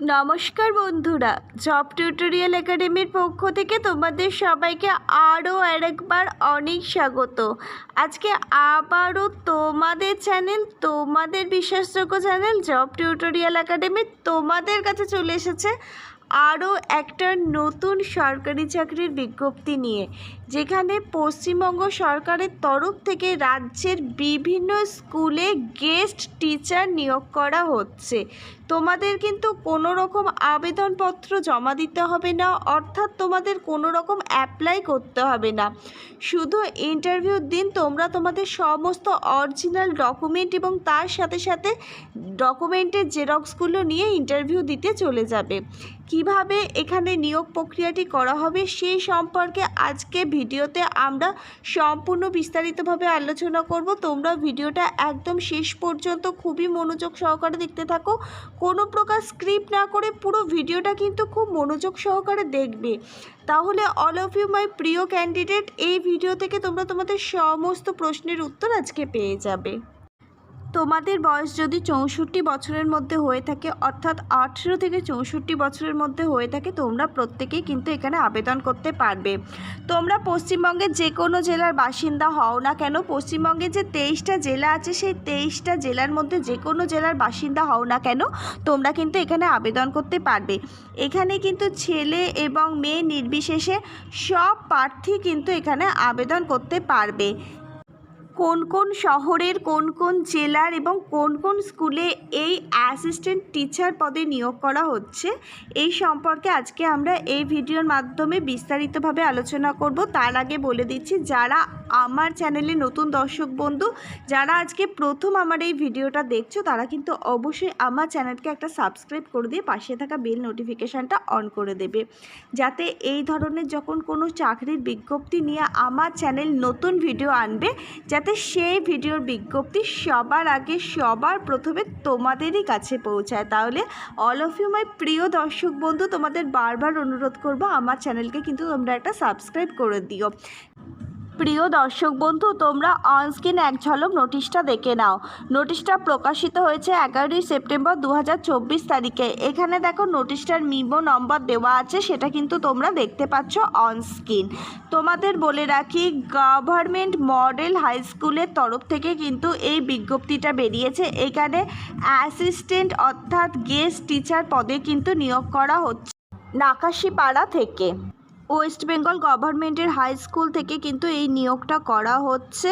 নমস্কার বন্ধুরা job tutorial একাডেমির পক্ষ থেকে তোমাদের সবাইকে আরও আরেকবার অনেক স্বাগত। আজকে আবারও তোমাদের চ্যানেল তোমাদের বিশ্বাসযোগ্য চ্যানেল জব টিউটোরিয়াল একাডেমি তোমাদের কাছে চলে এসেছে আরও একটা নতুন সরকারি চাকরির বিজ্ঞপ্তি নিয়ে, যেখানে পশ্চিমবঙ্গ সরকারের তরফ থেকে রাজ্যের বিভিন্ন স্কুলে গেস্ট টিচার নিয়োগ করা হচ্ছে। তোমাদের কিন্তু কোনো রকম আবেদনপত্র জমা দিতে হবে না, অর্থাৎ তোমাদের কোনো রকম অ্যাপ্লাই করতে হবে না। শুধু ইন্টারভিউর দিন তোমরা তোমাদের সমস্ত অরিজিনাল ডকুমেন্ট এবং তার সাথে সাথে ডকুমেন্টের জেরক্সগুলো নিয়ে ইন্টারভিউ দিতে চলে যাবে। কীভাবে এখানে নিয়োগ প্রক্রিয়াটি করা হবে সেই সম্পর্কে আজকে ভিডিওতে আমরা সম্পূর্ণ বিস্তারিতভাবে আলোচনা করব। তোমরা ভিডিওটা একদম শেষ পর্যন্ত খুবই মনোযোগ সহকারে দেখতে থাকো। কোনো প্রকার স্ক্রিপ্ট না করে পুরো ভিডিওটা কিন্তু খুব মনোযোগ সহকারে দেখবে। তাহলে অল অফ ইউ মাই প্রিয় ক্যান্ডিডেট এই ভিডিও থেকে তোমরা তোমাদের সমস্ত প্রশ্নের উত্তর আজকে পেয়ে যাবে। তোমাদের বয়স যদি চৌষট্টি বছরের মধ্যে হয়ে থাকে, অর্থাৎ আঠেরো থেকে চৌষট্টি বছরের মধ্যে হয়ে থাকে, তোমরা প্রত্যেকেই কিন্তু এখানে আবেদন করতে পারবে। তোমরা পশ্চিমবঙ্গের যে কোনো জেলার বাসিন্দা হও না কেন, পশ্চিমবঙ্গের যে তেইশটা জেলা আছে, সেই তেইশটা জেলার মধ্যে যে কোনো জেলার বাসিন্দা হও না কেন, তোমরা কিন্তু এখানে আবেদন করতে পারবে। এখানে কিন্তু ছেলে এবং মেয়ে নির্বিশেষে সব প্রার্থী কিন্তু এখানে আবেদন করতে পারবে। কোন কোন শহরের, কোন কোন জেলার এবং কোন কোন স্কুলে এই অ্যাসিস্ট্যান্ট টিচার পদে নিয়োগ করা হচ্ছে, এই সম্পর্কে আজকে আমরা এই ভিডিওর মাধ্যমে বিস্তারিতভাবে আলোচনা করব। তার আগে বলে দিচ্ছি, যারা আমার চ্যানেলে নতুন দর্শক বন্ধু, যারা আজকে প্রথম আমার এই ভিডিওটা দেখছ, তারা কিন্তু অবশ্যই আমার চ্যানেলকে একটা সাবস্ক্রাইব করে দিয়ে পাশে থাকা বেল নোটিফিকেশানটা অন করে দেবে। যাতে এই ধরনের যখন কোনো চাকরির বিজ্ঞপ্তি নিয়ে আমার চ্যানেল নতুন ভিডিও আনবে, যাতে সেই ভিডিওর বিজ্ঞপ্তি সবার আগে, সবার প্রথমে তোমাদেরই কাছে পৌঁছায়। তাহলে অল অফ ইউ মাই প্রিয় দর্শক বন্ধু, তোমাদের বারবার অনুরোধ করব, আমার চ্যানেলকে কিন্তু তোমরা একটা সাবস্ক্রাইব করে দিও। প্রিয় দর্শক বন্ধু, তোমরা অনস্ক্রিন এক ঝলক নোটিশটা দেখে নাও। নোটিশটা প্রকাশিত হয়েছে এগারোই সেপ্টেম্বর দু হাজার চব্বিশ তারিখে। এখানে দেখো নোটিশটার মিমো নম্বর দেওয়া আছে, সেটা কিন্তু তোমরা দেখতে পাচ্ছ অনস্ক্রিন। তোমাদের বলে রাখি, গভর্নমেন্ট মডেল হাই স্কুলের তরফ থেকে কিন্তু এই বিজ্ঞপ্তিটা বেরিয়েছে। এখানে অ্যাসিস্ট্যান্ট অর্থাৎ গেস্ট টিচার পদে কিন্তু নিয়োগ করা হচ্ছে নাকাশিপাড়া থেকে। ওয়েস্ট বেঙ্গল গভর্নমেন্টের হাই স্কুল থেকে কিন্তু এই নিয়োগটা করা হচ্ছে।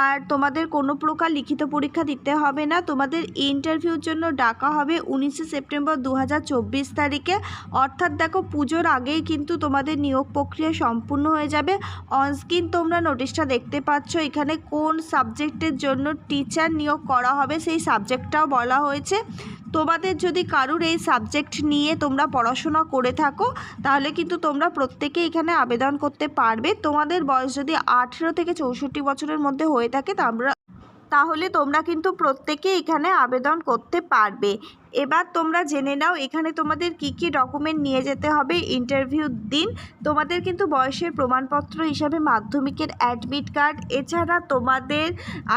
আর তোমাদের কোনো প্রকার লিখিত পরীক্ষা দিতে হবে না। তোমাদের ইন্টারভিউর জন্য ডাকা হবে উনিশে সেপ্টেম্বর দু হাজার চব্বিশ তারিখে। অর্থাৎ দেখো, পুজোর আগেই কিন্তু তোমাদের নিয়োগ প্রক্রিয়া সম্পূর্ণ হয়ে যাবে। অনস্ক্রিন তোমরা নোটিশটা দেখতে পাচ্ছ, এখানে কোন সাবজেক্টের জন্য টিচার নিয়োগ করা হবে সেই সাবজেক্টটাও বলা হয়েছে। তোমাদের যদি কারুর এই সাবজেক্ট নিয়ে তোমরা পড়াশোনা করে থাকো, তাহলে কিন্তু তোমরা প্রত্যেকে এখানে আবেদন করতে পারবে। তোমাদের বয়স যদি আঠেরো থেকে চৌষট্টি বছরের মধ্যে হয়ে থাকে, তোমরা তাহলে তোমরা কিন্তু প্রত্যেকে এখানে আবেদন করতে পারবে। এবার তোমরা জেনে নাও, এখানে তোমাদের কি কি ডকুমেন্ট নিয়ে যেতে হবে ইন্টারভিউর দিন। তোমাদের কিন্তু বয়সের প্রমাণপত্র হিসাবে মাধ্যমিকের অ্যাডমিট কার্ড এছাড়া তোমাদের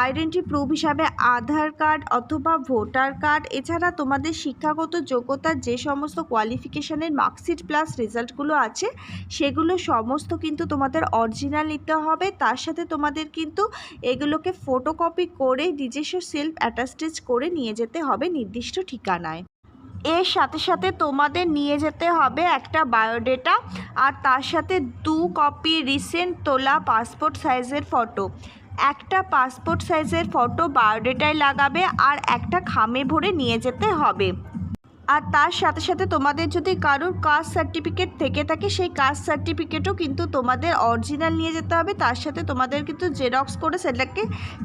আইডেন্টি প্রুফ হিসাবে আধার কার্ড অথবা ভোটার কার্ড এছাড়া তোমাদের শিক্ষাগত যোগ্যতার যে সমস্ত কোয়ালিফিকেশানের মার্কশিট প্লাস রেজাল্টগুলো আছে, সেগুলো সমস্ত কিন্তু তোমাদের অরিজিনাল নিতে হবে। তার সাথে তোমাদের কিন্তু এগুলোকে ফটোকপি করে নিজস্ব সেলফ অ্যাটাস্টেজ করে নিয়ে যেতে হবে নির্দিষ্ট ঠিকানায় এর সাথে সাথে তোমাদের নিয়ে যেতে হবে একটা বায়োডেটা আর তার সাথে দু কপি রিসেন্ট তোলা পাসপোর্ট সাইজের ফটো। একটা পাসপোর্ট সাইজের ফটো বায়োডেটায় লাগাবে আর একটা খামে ভরে নিয়ে যেতে হবে। আর তার সাথে সাথে তোমাদের যদি কারোর কাস্ট সার্টিফিকেট থেকে থাকে, সেই কাস্ট সার্টিফিকেটও কিন্তু তোমাদের অরিজিনাল নিয়ে যেতে হবে। তার সাথে তোমাদের কিন্তু জেরক্স করে সেটাকে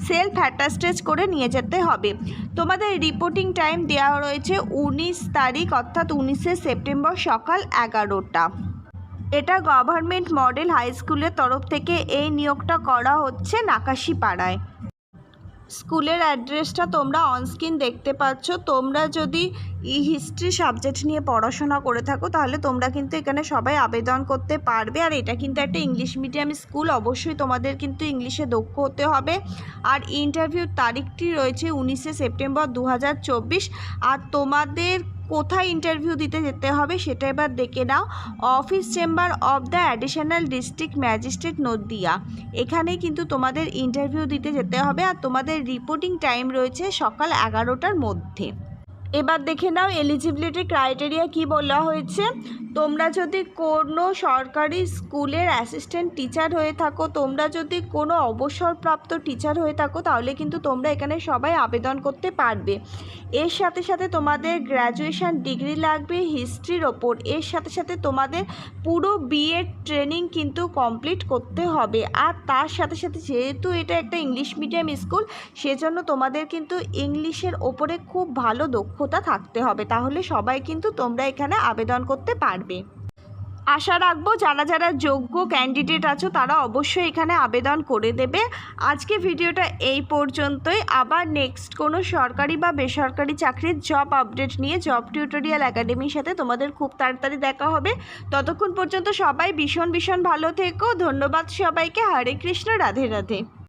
সেলফ অ্যাটাস্টেজ করে নিয়ে যেতে হবে। তোমাদের রিপোর্টিং টাইম দেওয়া রয়েছে উনিশ তারিখ, অর্থাৎ উনিশে সেপ্টেম্বর সকাল এগারোটা। এটা গভর্নমেন্ট মডেল হাই স্কুলের তরফ থেকে এই নিয়োগটা করা হচ্ছে নাকাশিপাড়ায়। স্কুলের অ্যাড্রেসটা তোমরা অনস্ক্রিন দেখতে পাচ্ছ। তোমরা যদি ই হিস্ট্রি সাবজেক্ট নিয়ে পড়াশোনা করে থাকো, তাহলে তোমরা কিন্তু এখানে সবাই আবেদন করতে পারবে। আর এটা কিন্তু একটা ইংলিশ মিডিয়াম স্কুল অবশ্যই তোমাদের কিন্তু ইংলিশে দক্ষ হতে হবে। আর ইন্টারভিউর তারিখটি রয়েছে উনিশে সেপ্টেম্বর দু হাজার চব্বিশ। আর তোমাদের কোথায় ইন্টারভিউ দিতে যেতে হবে সেটা এবার দেখে নাও। Office chamber of the additional district magistrate Nadia. এখানে কিন্তু তোমাদের ইন্টারভিউ দিতে যেতে হবে আর তোমাদের রিপোর্টিং টাইম রয়েছে সকাল এগারোটার মধ্যে। এবার দেখে নাও এলিজিবিলিটি ক্রাইটেরিয়া কি বলা হয়েছে? তোমরা যদি কোনো সরকারি স্কুলের অ্যাসিস্ট্যান্ট টিচার হয়ে থাকো, তোমরা যদি কোনো অবসরপ্রাপ্ত টিচার হয়ে থাকো, তাহলে কিন্তু তোমরা এখানে সবাই আবেদন করতে পারবে। এর সাথে সাথে তোমাদের গ্র্যাজুয়েশান ডিগ্রি লাগবে হিস্ট্রির ওপর। এর সাথে সাথে তোমাদের পুরো বিএড ট্রেনিং কিন্তু কমপ্লিট করতে হবে। আর তার সাথে সাথে যেহেতু এটা একটা ইংলিশ মিডিয়াম স্কুল সেজন্য তোমাদের কিন্তু ইংলিশের ওপরে খুব ভালো দক্ষতা থাকতে হবে। তাহলে সবাই কিন্তু তোমরা এখানে আবেদন করতে পারবে। আশা রাখব যারা যারা যোগ্য ক্যান্ডিডেট আছো তারা অবশ্যই এখানে আবেদন করে দেবে। আজকে ভিডিওটা এই পর্যন্তই। আবার নেক্সট কোনো সরকারি বা বেসরকারি চাকরির জব আপডেট নিয়ে জব টিউটোরিয়াল একাডেমির সাথে তোমাদের খুব তাড়াতাড়ি দেখা হবে। ততক্ষণ পর্যন্ত সবাই ভীষণ ভীষণ ভালো থেকো। ধন্যবাদ সবাইকে। হরে কৃষ্ণ, রাধে রাধে।